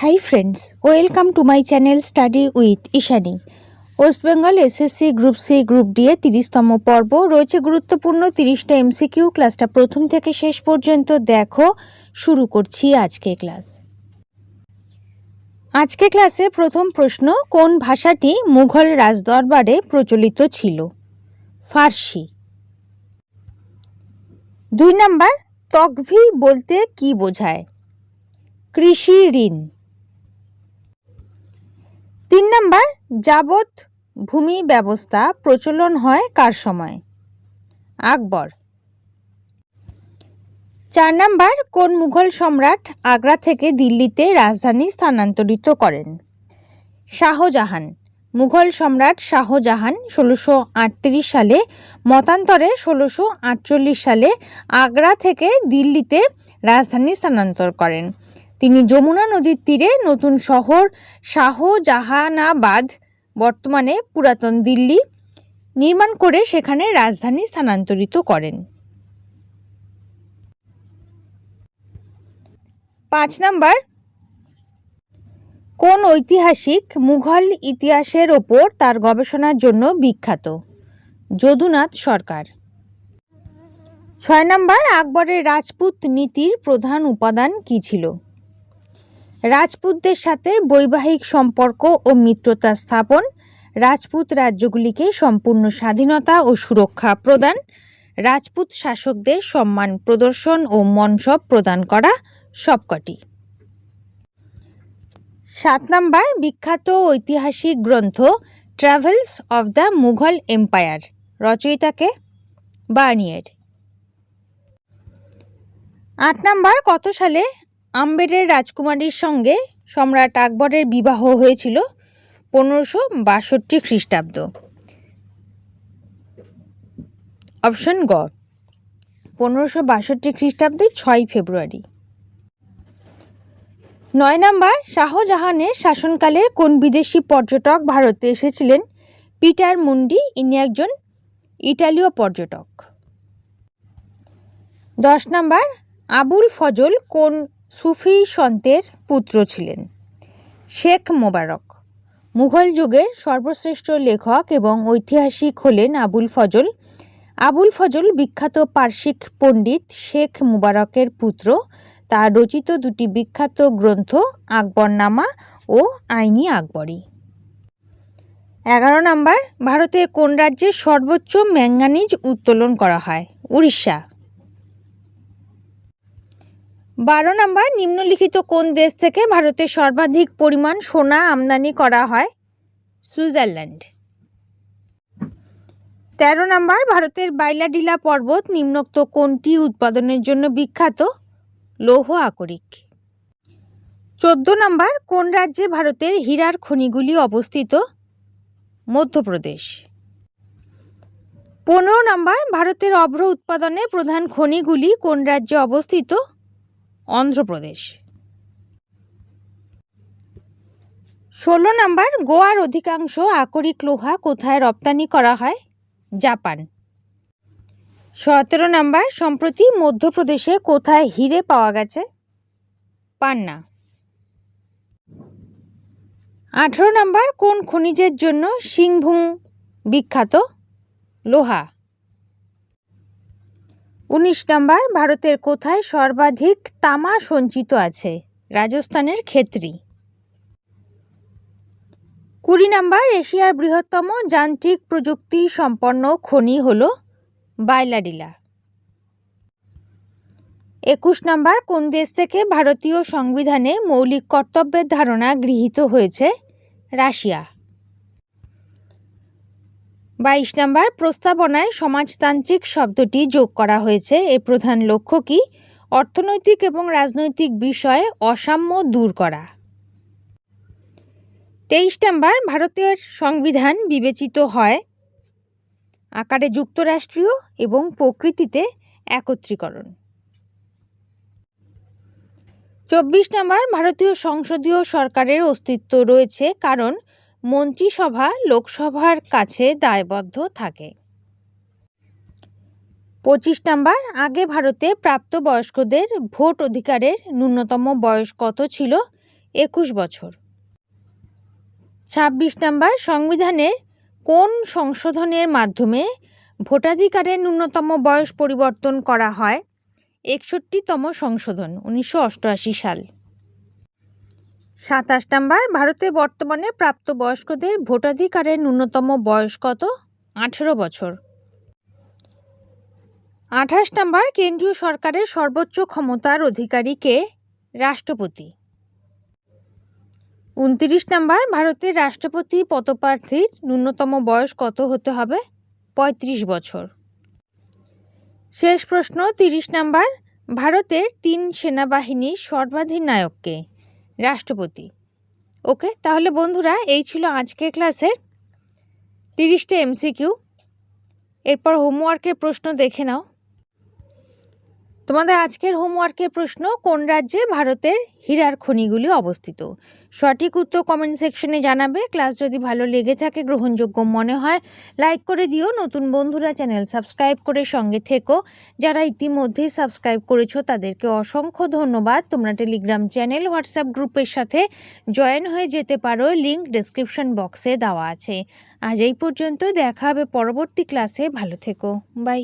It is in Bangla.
Hi friends welcome to my channel study with Ishani West Bengal SSC group C group D এ তিরিশতম পর্ব। রয়েছে গুরুত্বপূর্ণ তিরিশটা এমসিকিউ ক্লাসটা প্রথম থেকে শেষ পর্যন্ত দেখো। শুরু করছি আজকে ক্লাস। আজকে ক্লাসে প্রথম প্রশ্ন, কোন ভাষাটি মুঘল রাজদরবারে প্রচলিত ছিল? ফার্সি। দুই নাম্বার, তকভি বলতে কি বোঝায়? কৃষি ঋণ। তিন নাম্বার যাবত ভূমি ব্যবস্থা প্রচলন হয় কার সময়? আকবর। চার নাম্বার, কোন মুঘল সম্রাট আগ্রা থেকে দিল্লিতে রাজধানী স্থানান্তরিত করেন? শাহজাহান। মুঘল সম্রাট শাহজাহান ষোলোশো আটত্রিশ সালে, মতান্তরে ষোলোশো আটচল্লিশ সালে আগ্রা থেকে দিল্লিতে রাজধানী স্থানান্তর করেন। তিনি যমুনা নদীর তীরে নতুন শহর শাহজাহানাবাদ, বর্তমানে পুরাতন দিল্লি, নির্মাণ করে সেখানে রাজধানী স্থানান্তরিত করেন। পাঁচ নাম্বার, কোন ঐতিহাসিক মুঘল ইতিহাসের ওপর তার গবেষণার জন্য বিখ্যাত? যদুনাথ সরকার। ছয় নাম্বার, আকবরের রাজপুত নীতির প্রধান উপাদান কী ছিল? রাজপুতদের সাথে বৈবাহিক সম্পর্ক ও মিত্রতা স্থাপন, রাজপুত রাজ্যগুলিকে সম্পূর্ণ স্বাধীনতা ও সুরক্ষা প্রদান, রাজপুত শাসকদের সম্মান প্রদর্শন ও মনসব প্রদান করা সবকটি। সাত নাম্বার, বিখ্যাত ঐতিহাসিক গ্রন্থ travels of the Mughal empire রচয়িতাকে Bernier আট নাম্বার, কত সালে আম্বেরের রাজকুমারীর সঙ্গে সম্রাট আকবরের বিবাহ হয়েছিল পনেরোশো বাষট্টি খ্রিস্টাব্দ। অপশন গ। পনেরোশো বাষট্টি খ্রিস্টাব্দে ছয় ফেব্রুয়ারি। নয় নম্বর, শাহজাহানের শাসনকালে কোন বিদেশি পর্যটক ভারতে এসেছিলেন? পিটার মুন্ডি, ইনি একজন ইটালীয় পর্যটক। দশ নম্বর, আবুল ফজল কোন সুফি সন্তের পুত্র ছিলেন। শেখ মোবারক। মুঘল যুগের সর্বশ্রেষ্ঠ লেখক এবং ঐতিহাসিক হলেন আবুল ফজল। আবুল ফজল বিখ্যাত পার্শ্বিক পণ্ডিত শেখ মুবারকের পুত্র। তার রচিত দুটি বিখ্যাত গ্রন্থ আকবরনামা ও আইনি আকবরী। এগারো নম্বর, ভারতের কোন রাজ্যে সর্বোচ্চ ম্যাঙ্গানিজ উত্তোলন করা হয়? উড়িষ্যা। বারো নাম্বার, নিম্নলিখিত কোন দেশ থেকে ভারতের সর্বাধিক পরিমাণ সোনা আমদানি করা হয়? সুইজারল্যান্ড। তেরো নাম্বার, ভারতের বাইলাডিলা পর্বত নিম্নোক্ত কোনটি উৎপাদনের জন্য বিখ্যাত? লৌহ আকরিক। চোদ্দ নাম্বার, কোন রাজ্যে ভারতের হীরার খনিগুলি অবস্থিত? মধ্যপ্রদেশ। পনেরো নাম্বার, ভারতের অভ্র উৎপাদনে প্রধান খনিগুলি কোন রাজ্যে অবস্থিত? অন্ধ্রপ্রদেশ। ষোলো নাম্বার, গোয়ার অধিকাংশ আকরিক লোহা কোথায় রপ্তানি করা হয়? জাপান। সতেরো নাম্বার, সম্প্রতি মধ্যপ্রদেশে কোথায় হিরে পাওয়া গেছে? পান্না। আঠেরো নাম্বার, কোন খনিজের জন্য সিংভূম বিখ্যাত? লোহা। উনিশ নাম্বার, ভারতের কোথায় সর্বাধিক তামা সঞ্চিত আছে? রাজস্থানের ক্ষেত্রী। কুড়ি নাম্বার, এশিয়ার বৃহত্তম যান্ত্রিক প্রযুক্তি সম্পন্ন খনি হল বাইলাডিলা। একুশ নাম্বার, কোন দেশ থেকে ভারতীয় সংবিধানে মৌলিক কর্তব্যের ধারণা গৃহীত হয়েছে? রাশিয়া। বাইশ নাম্বার, প্রস্তাবনায় সমাজতান্ত্রিক শব্দটি যোগ করা হয়েছে। এর প্রধান লক্ষ্য কি? অর্থনৈতিক এবং রাজনৈতিক বিষয়ে অসাম্য দূর করা। তেইশ নাম্বার, ভারতের সংবিধান বিবেচিত হয় আকারে যুক্তরাষ্ট্রীয় এবং প্রকৃতিতে একত্রীকরণ। চব্বিশ নাম্বার, ভারতীয় সংসদীয় সরকারের অস্তিত্ব রয়েছে কারণ মন্ত্রিসভা লোকসভার কাছে দায়বদ্ধ থাকে। পঁচিশ নাম্বার, আগে ভারতে প্রাপ্তবয়স্কদের ভোট অধিকারের ন্যূনতম বয়স কত ছিল? একুশ বছর। ছাব্বিশ নাম্বার সংবিধানের কোন সংশোধনের মাধ্যমে ভোটাধিকারের ন্যূনতম বয়স পরিবর্তন করা হয়? একষট্টিতম সংশোধন, উনিশশো অষ্টআশি সাল। সাতাশ নাম্বার, ভারতে বর্তমানে প্রাপ্তবয়স্কদের ভোটাধিকারের ন্যূনতম বয়স কত? আঠেরো বছর। আঠাশ নাম্বার, কেন্দ্রীয় সরকারের সর্বোচ্চ ক্ষমতার অধিকারীকে রাষ্ট্রপতি। উনত্রিশ নাম্বার, ভারতের রাষ্ট্রপতি পদপ্রার্থীর ন্যূনতম বয়স কত হতে হবে? পঁয়ত্রিশ বছর। শেষ প্রশ্ন, তিরিশ নাম্বার, ভারতের তিন সেনাবাহিনীর সর্বাধিনায়ককে রাষ্ট্রপতি। ওকে, তাহলে বন্ধুরা, এই ছিল আজকে ক্লাসের তিরিশটা এমসিকিউ। এরপর হোমওয়ার্কের প্রশ্ন দেখে নাও। তোমাদের আজকের হোমওয়ার্কের প্রশ্ন, কোন রাজ্যে ভারতের হীরার খনিগুলি অবস্থিত? সঠিক উত্তর কমেন্ট সেকশনে জানাবে। ক্লাস যদি ভালো লেগে থাকে, গ্রহণযোগ্য মনে হয় লাইক করে দিও। নতুন বন্ধুরা চ্যানেল সাবস্ক্রাইব করে সঙ্গে থেকো। যারা ইতিমধ্যেই সাবস্ক্রাইব করেছ, তাদেরকে অসংখ্য ধন্যবাদ। তোমরা টেলিগ্রাম চ্যানেল হোয়াটসঅ্যাপ গ্রুপের সাথে জয়েন হয়ে যেতে পারো। লিংক ডেসক্রিপশন বক্সে দেওয়া আছে। আজ এই পর্যন্ত, দেখা হবে পরবর্তী ক্লাসে ভালো থেকো। বাই